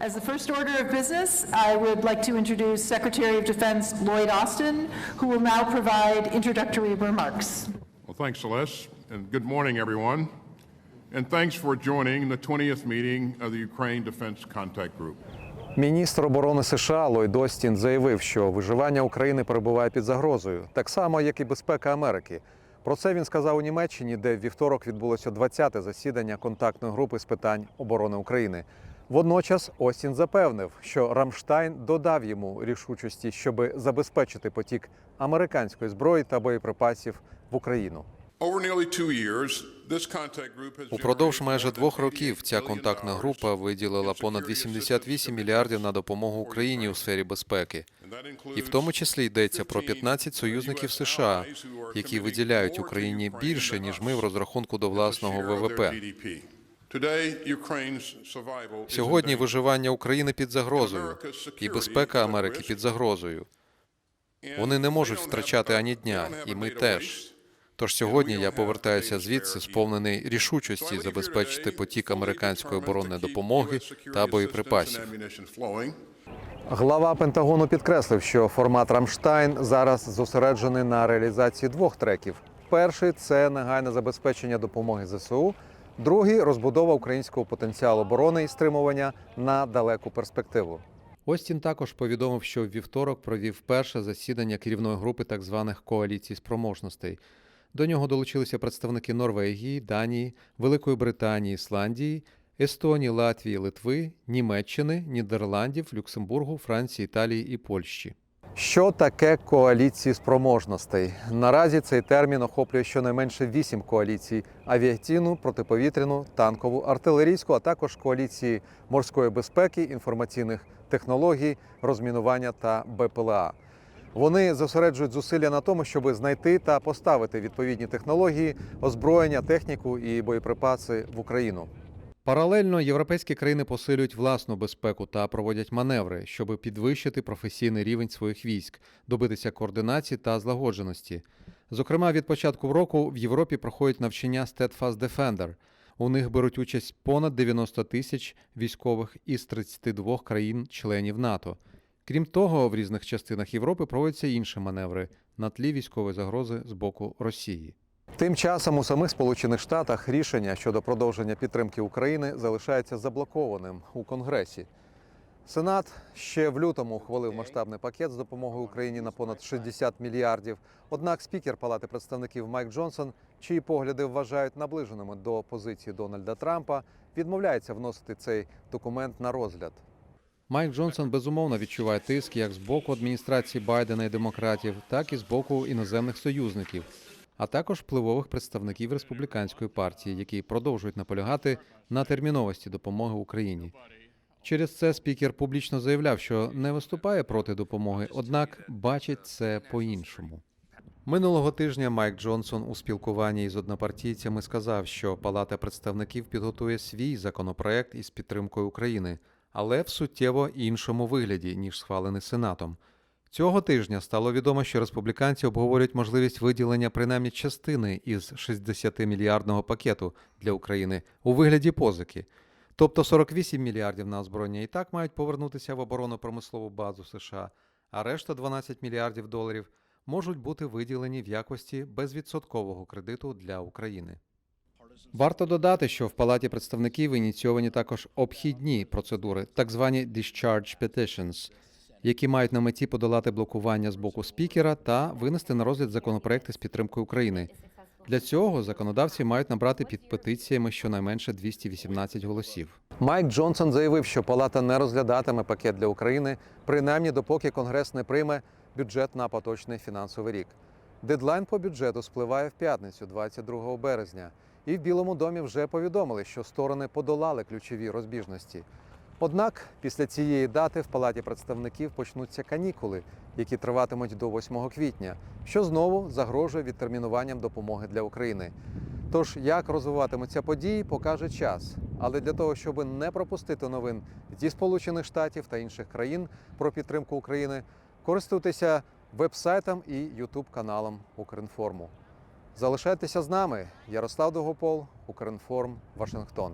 As the first order of business, I would like to introduce Secretary of Defense Lloyd Austin, who will now provide introductory remarks. Well, thanks, Celeste, and good morning, everyone. And thanks for joining the 20th meeting of the Ukraine Defense Contact Group. Міністр оборони США Ллойд Остін заявив, що виживання України перебуває під загрозою, так само як і безпека Америки. Про це він сказав у Німеччині, де в вівторок відбулося 20-те засідання контактної групи з питань оборони України. Водночас Остін запевнив, що Рамштайн додав йому рішучості, щоб забезпечити потік американської зброї та боєприпасів в Україну. Упродовж майже двох років ця контактна група виділила понад security 88 мільярдів на допомогу Україні у сфері безпеки. І в тому числі йдеться про 15 15 союзників США, які виділяють Україні більше ніж ми в розрахунку до власного ВВП. Сьогодні виживання України під загрозою, і безпека Америки під загрозою. Вони не можуть втрачати ані дня, і ми теж. Тож сьогодні я повертаюся звідси, сповнений рішучості забезпечити потік американської оборонної допомоги та боєприпасів. Глава Пентагону підкреслив, що формат Рамштайн зараз зосереджений на реалізації двох треків. Перший це негайне забезпечення допомоги ЗСУ. Другий розбудова українського потенціалу оборони і стримування на далеку перспективу. Остін також повідомив, що в вівторок провів перше засідання керівної групи так званих коаліцій спроможностей. До нього долучилися представники Норвегії, Данії, Великої Британії, Ісландії, Естонії, Латвії, Литви, Німеччини, Нідерландів, Люксембургу, Франції, Італії і Польщі. Що таке коаліції спроможностей? Наразі цей термін охоплює щонайменше вісім коаліцій: авіаційну, протиповітряну, танкову, артилерійську, а також коаліції морської безпеки, інформаційних технологій, розмінування та БПЛА. Вони зосереджують зусилля на тому, щоб знайти та поставити відповідні технології, озброєння, техніку і боєприпаси в Україну. Паралельно європейські країни посилюють власну безпеку та проводять маневри, щоб підвищити професійний рівень своїх військ, добитися координації та злагодженості. Зокрема, від початку року в Європі проходять навчання Steadfast Defender. У них беруть участь понад 90 тисяч військових із 32 країн-членів НАТО. Крім того, в різних частинах Європи проводяться інші маневри на тлі військової загрози з боку Росії. Тим часом у самих Сполучених Штатах рішення щодо продовження підтримки України залишається заблокованим у Конгресі. Сенат ще в лютому ухвалив масштабний пакет з допомогою Україні на понад 60 мільярдів. Однак спікер Палати представників Майк Джонсон, чиї погляди вважають наближеними до позиції Дональда Трампа, відмовляється вносити цей документ на розгляд. Майк Джонсон безумовно відчуває тиск як з боку адміністрації Байдена і демократів, так і з боку іноземних союзників, а також впливових представників республіканської партії, які продовжують наполягати на терміновості допомоги Україні. Через це спікер публічно заявляв, що не виступає проти допомоги, однак бачить це по-іншому. Минулого тижня Майк Джонсон у спілкуванні із однопартійцями сказав, що Палата представників підготує свій законопроект із підтримкою України, але в суттєво іншому вигляді ніж схвалений Сенатом. Цього тижня стало відомо, що республіканці обговорюють можливість виділення принаймні частини із 60-мільярдного пакету для України у вигляді позики. Тобто 48 мільярдів на озброєння і так мають повернутися в оборонно-промислову базу США, а решта 12 мільярдів доларів можуть бути виділені в якості безвідсоткового кредиту для України. Варто додати, що в Палаті представників ініційовані також обхідні процедури, так звані discharge petitions, які мають на меті подолати блокування з боку спікера та винести на розгляд законопроекти з підтримкою України. Для цього законодавці мають набрати під петиціями щонайменше 218 голосів. Майк Джонсон заявив, що палата не розглядатиме пакет для України, принаймні допоки Конгрес не прийме бюджет на поточний фінансовий рік. Дедлайн по бюджету спливає в п'ятницю, 22 березня, і в Білому домі вже повідомили, що сторони подолали ключові розбіжності. Однак після цієї дати в Палаті представників почнуться канікули, які триватимуть до 8 квітня, що знову загрожує відтермінуванням допомоги для України. Тож, як розвиватимуться події, покаже час. Але для того, щоб не пропустити новин зі Сполучених Штатів та інших країн про підтримку України, користуйтеся вебсайтом і Ютуб каналом Укрінформу. Залишайтеся з нами. Ярослав Довгопол, Укрінформ, Вашингтон.